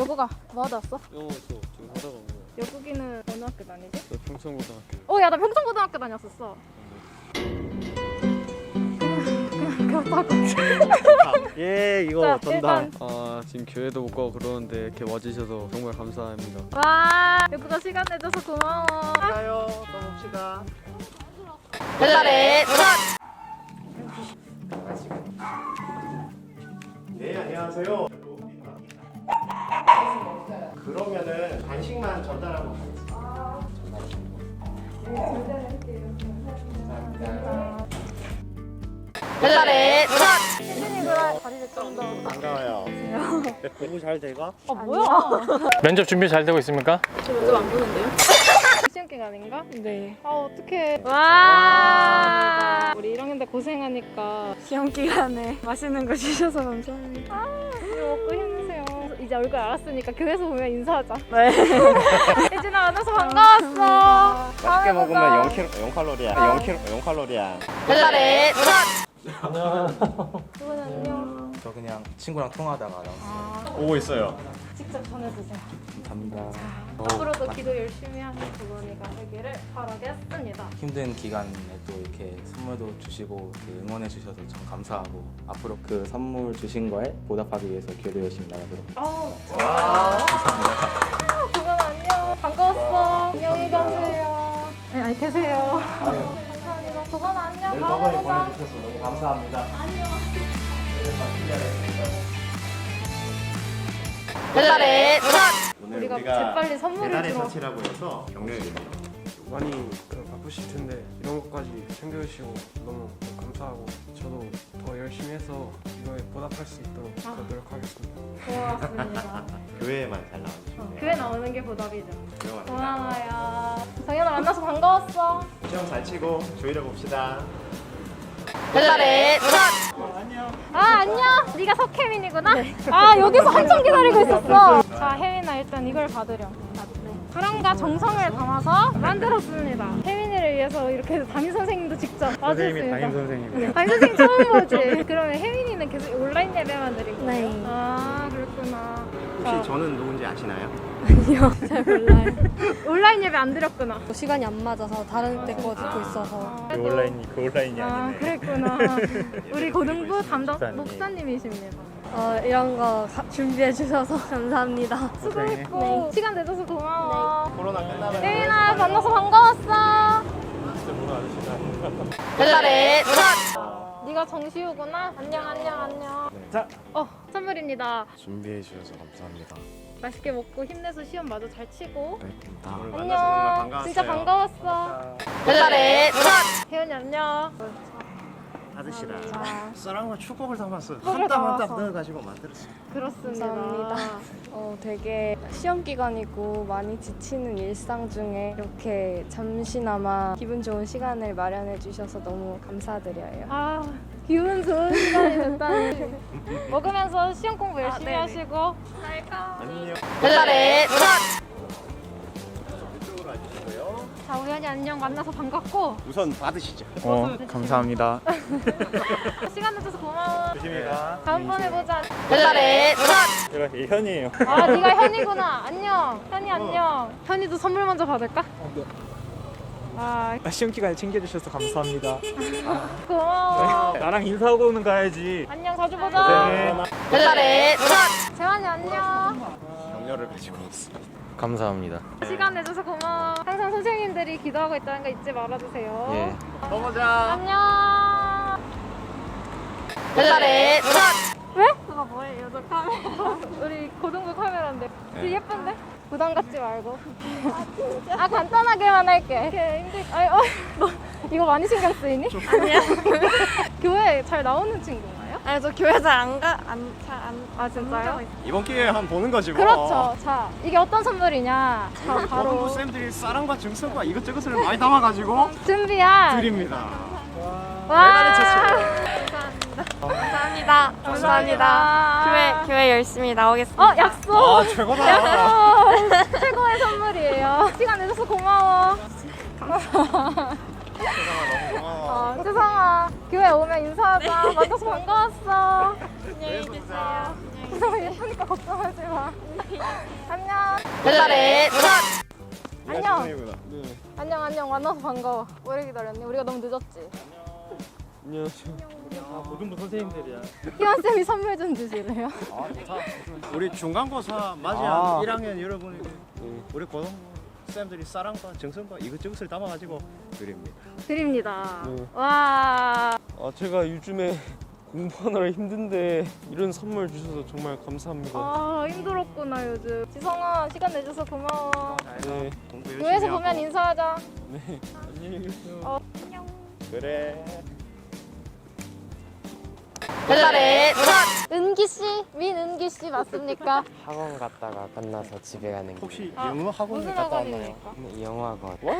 현우가 뭐 하다 왔어? 영어 저 지금 하다가 온 거야. 여국이는 어느 학교 다니지? 저 평창고등학교. 어, 야, 나 평창고등학교 다녔었어. 그렇다고. 예 이거 자, 어떤다 아 지금 교회도 못 가고 그러는데 이렇게 와주셔서 정말 감사합니다. 와, 여국아 시간 내줘서 고마워. 가요 또 봅시다 배달의 네 안녕하세요 그러면은 간식만 전달하고 가겠습니다 배달의 혜진이 그래 다리를 좀더 반가워요 공부 잘 돼가? 아 뭐야? 면접 준비 잘 되고 있습니까? 시험 기간인가? 네. 아 어떡해. 와. 우리 1학년 때 고생하니까 시험 기간에 맛있는 거 주셔서 감사합니다. 아, 우리 먹고 힘내세요. 이제 얼굴 알았으니까 교회에서 보면 인사하자. 네. 혜진아 만나서 반가웠어. 맛있게 먹으면 0kg, 0칼로리야 0kg, 0칼로리야 배달의 안녕. 두분 안녕. 저 그냥 친구랑 통화하다가 나왔어요. 오고 있어요 직접 전해주세요. 감사합니다. 앞으로 도 기도 열심히 하는 두 분이가 되기를 바라겠습니다. 힘든 기간에 또 이렇게 선물도 주시고 이렇게 응원해 주셔서 참 감사하고 앞으로 그 선물 주신 거에 보답하기 위해서 교회 열심히 나가도록 아우, 두분 안녕. 반가웠어. 안녕히 가세요. 네, 아니 계세요. 감사합니다. 두분 안녕. 늘 다음에 보자. 보내주셔서 너무 감사합니다 배달의 오늘 우리가 우리가 재빨리 선물을 배달의 주러 사치라고 해서 격려해드립니다 많이 그 바쁘실 텐데 이런 것까지 챙겨주시고 너무 감사하고 저도 더 열심히 해서 이거에 보답할 수 있도록 더 노력하겠습니다. 고맙습니다. 교회에만 잘 나와주시면 교회 나오는 게 보답이죠. 돼요 고마워요. 정연아 만나서 반가웠어. 시험 잘 치고 조이를 봅시다 배달의 아 안녕. 네가 석혜민이구나. 아 여기서 한참 기다리고 있었어. 자 혜민아 일단 이걸 받으렴. 사랑과 정성을 담아서 만들었습니다. 혜민이를 위해서 이렇게 담임 선생님도 직접 와주셨습니다. 담임 선생님. 담임 선생님 처음 보지. 그러면 혜민이는 계속 온라인 예배만 드리고. 네. 아 그렇구나. 혹시 저는 누군지 아시나요? 아니요, 잘 몰라요. 온라인 예배 안 드렸구나. 시간이 안 맞아서 다른 데거 듣고 있어서. 아, 그 온라인이 그 온라인이 아 아니네. 그랬구나. 우리 고등부 담당 목사님. 목사님이십니다. 어, 이런 거 가- 준비해 주셔서 감사합니다. 수고했고 시간 내줘서 고마워. 코로나 끝나면 혜인아 만나서 반가웠어. 배달의 네가 정시우구나. 안녕 안녕 안녕. 자. 어 선물입니다. 준비해 주셔서 감사합니다 맛있게 먹고 힘내서 시험 마저 잘 치고. 네, 오늘 안녕. 만나서 정말 반가웠어요 진짜 반가웠어. 배달의 혜연이 안녕. 받으시라 아. 쌀랑과 축복을 담았어 축복을 한땀한땀 담아서. 넣어가지고 만들었어 그렇습니다. 감사합니다. 어, 되게 시험 기간이고 많이 지치는 일상 중에 이렇게 잠시나마 기분 좋은 시간을 마련해 주셔서 너무 감사드려요. 아 기분 좋은 시간이 됐다니. 먹으면서 시험 공부 열심히 네네. 하시고. 안녕 이쪽으로 와주시고요 자 우연히 안녕 만나서 반갑고 우선 받으시죠 어, 감사합니다. 시간 내줘서 고마워. 조심히 가. 다음번에 보자. 배달의 제가 이 현이에요. 아 네가 현이구나. 안녕. 현이 안녕. 현이도 선물 먼저 받을까? 아 시험 기간에 챙겨주셔서 감사합니다. 고마워. 나랑 인사하고는 가야지. 안녕 자주 보자. 네. 배달의 재환이 안녕. 격려를 가지고 왔어 감사합니다. 시간 내줘서 고마워. 항상 선생님들이 기도하고 있다는 거 잊지 말아주세요. 예. 또 보자 안녕. 배달의 왜? 그거 뭐예요? 저 카메라. 우리 고등부 카메라인데. 되게 예쁜데? 부담 갖지 말고. 아 진짜? 아 간단하게만 할게. 이렇게 힘들. 아니, 어, 너 이거 많이 신경 쓰이니? 아니야. 교회 잘 나오는 친구인가요? 아니, 저 교회 잘 안 가, 안, 잘 안. 아 진짜요? 이번 기회에 한번 보는 거지 뭐 그렇죠. 자 이게 어떤 선물이냐? 자 고등부 바로 쌤들이 쌀랑과 증서과 이것저것을 많이 담아가지고 준비한 드립니다 와. 감사합니다. 감사합니다. 교회, 교회 열심히 나오겠습니다. 어 약속. 아 최고다 약속. 최고의 선물이에요. 시간 내줘서 고마워. 세상아 너무 고마워 어, 세상아. 교회 오면 인사하자. 만나서 반가웠어. 안녕히 계세요. 예쁘니까 걱정하지 마. 안녕. 배달의 안녕. 네. 안녕 안녕 만나서 반가워. 오래 기다렸니? 우리가 너무 늦었지. 안녕하세요. 모든 선생님들이야. 희원 쌤이 선물 좀 주실래요? 우리 중간고사 맞이한 아. 1학년 여러분에게 우리 고등부 쌤들이 사랑과 정성과 이것저것을 담아가지고 드립니다. 드립니다. 네. 와. 아 제가 요즘에 공부하느라 힘든데 이런 선물 주셔서 정말 감사합니다. 아 힘들었구나 요즘. 지성아 시간 내줘서 고마워. 네. 공부 열심히 교회에서 하고 보면 인사하자. 네. 안녕히 계세요. 어 안녕. 그래. 배달의 은기 씨, 민은기 씨 맞습니까? 학원 갔다가 끝나서 집에 가는 길 혹시 아, 영어 학원을 갔다 왔나요? 네, 영어학원 와.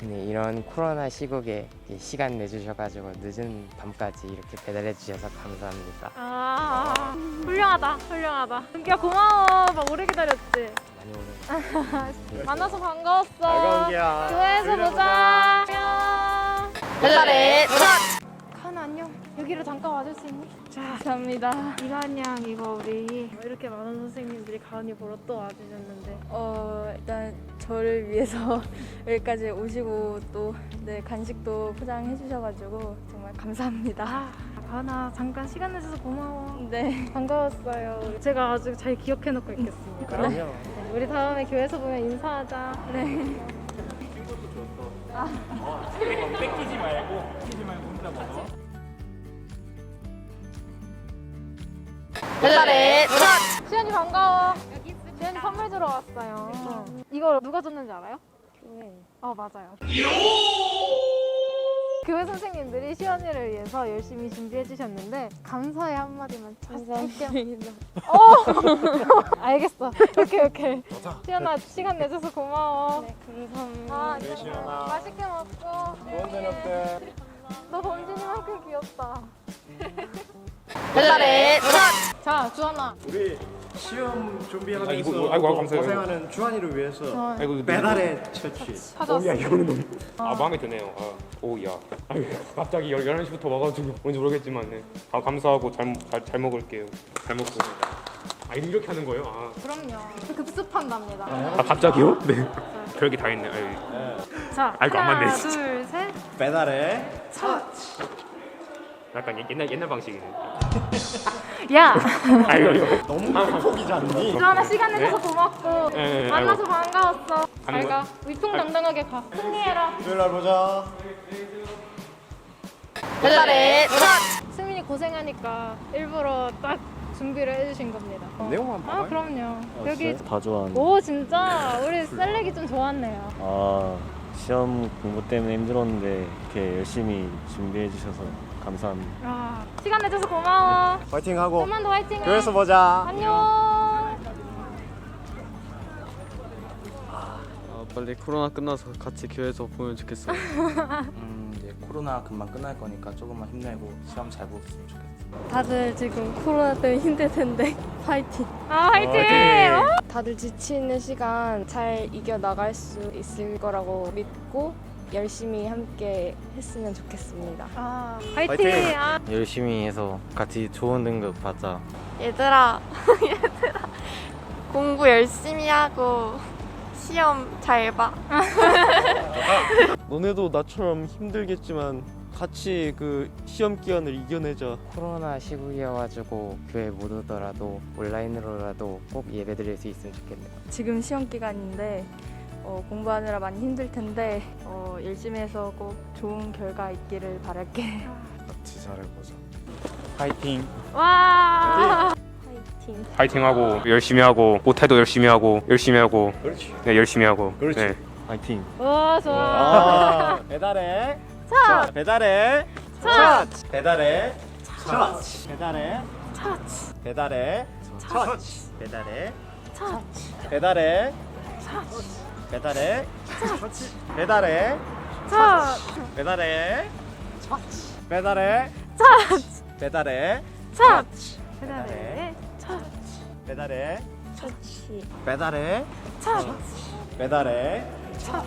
네, 이런 코로나 시국에 이렇게 시간 내주셔가지고 늦은 밤까지 이렇게 배달해 주셔서 감사합니다 아 훌륭하다 훌륭하다. 은기야 고마워. 막 오래 기다렸지. 많이 오늘 만나서 반가웠어. 발광기야. 교회에서 보자. 안녕. 배달의 칸 안녕. 여기로 잠깐 와줄 수 있니? 자, 감사합니다. 이가은 양 이거 우리 이렇게 많은 선생님들이 가은이 보러 또 와주셨는데 어, 일단 저를 위해서 여기까지 오시고 또 네, 간식도 포장해 주셔가지고 정말 감사합니다. 아, 가은아 잠깐 시간 내줘서 고마워. 네. 반가웠어요. 제가 아주 잘 기억해놓고 있겠습니다. 그럼요. 네, 우리 다음에 교회에서 보면 인사하자. 네. 뺏기지 말고 뺏기지 말고 혼자 먹어. 배달의 시연이 반가워. 시연이 선물 주러 왔어요. 이거 누가 줬는지 알아요? 어 맞아요. 교회 선생님들이 시연이를 위해서 열심히 준비해 주셨는데 감사의 한마디만 감사합니다. 어 알겠어. 오케이 오케이. 시연아 시간 내줘서 고마워. 네, 감사합니다. 아 안녕. 맛있게 먹고. 좋은 저녁 때. 너 범진이만큼 귀엽다. 배달의 자 주원아. 우리 시험 준비하면서 아, 이거 뭐- 아이고, 아이고, 감사해요. 고생하는 주한이를 위해서 어, 아이고 배달의 처치. 찾았어. 이거는 너무 아 마음에 드네요. 아, 오야. 아유, 갑자기 1 1 시부터 와가지고 뭔지 모르겠지만 네. 아, 감사하고 잘, 잘, 잘 먹을게요. 잘 먹습니다. 아 이렇게 하는 거예요? 아, 그럼요. 급습한답니다. 아 갑자기요? 네. 별게 다 있네. 아유. 자 아이고, 안 맞네, 하나 진짜. 둘 셋. 배달의 약간 옛- 옛날 옛날 방식이네. 야 아이고 이거. 너무 않니? 주원아 시간 내줘서 고맙고 네, 네, 만나서 아이고. 반가웠어. 가는 잘 가. 위풍당당하게 가. 승리해라. 토요일 날 보자. 배달의 수민이 고생하니까 일부러 딱 준비를 해주신 겁니다. 내용만 아 봐봐요. 그럼요. 여기 다 좋아하는. 오 진짜 우리 셀렉이 좀 좋았네요. 아 시험 공부 때문에 힘들었는데 이렇게 열심히 준비해 주셔서 감사합니다. 아 시간 내줘서 고마워. 화이팅 하고 좀만 더 화이팅해. 교회에서 보자. 안녕. 아, 빨리 코로나 끝나서 같이 교회에서 보면 좋겠어요. 음, 이제 코로나 금방 끝날 거니까 조금만 힘내고 시험 잘 보셨으면 좋겠어요. 다들 지금 코로나 때문에 힘들 텐데 파이팅. 아 화이팅. 어? 다들 지치는 시간 잘 이겨 나갈 수 있을 거라고 믿고 열심히 함께 했으면 좋겠습니다. 아 화이팅. 화이팅! 아, 열심히 해서 같이 좋은 등급 받자 얘들아, 얘들아, 공부 열심히 하고 시험 잘 봐. 너네도 나처럼 힘들겠지만 같이 그 시험 기간을 이겨내자. 코로나 시국이어가지고 교회 못 오더라도 온라인으로라도 꼭 예배 드릴 수 있으면 좋겠네요 지금 시험 기간인데 어, 공부하느라 많이 힘들 텐데 어, 열심히 해서 꼭 좋은 결과 있기를 바랄게. 같이 잘해보자. 파이팅. 와. 파이팅. 파이팅하고 열심히 하고 못해도 열심히 하고 열심히 하고 그렇지. 네 열심히 하고. 그렇지. 네. 파이팅. 와 좋아. 아, 배달의 첫 배달의 첫 배달의 첫 배달의 첫 배달의 첫 배달의 첫 배달의 첫 배달해. 그렇지. 배달해. 차, 배달해. 배달해. 차, 배달해. 차. 배달해. 차, 배달해. 배달해. 차, 배달해. 차.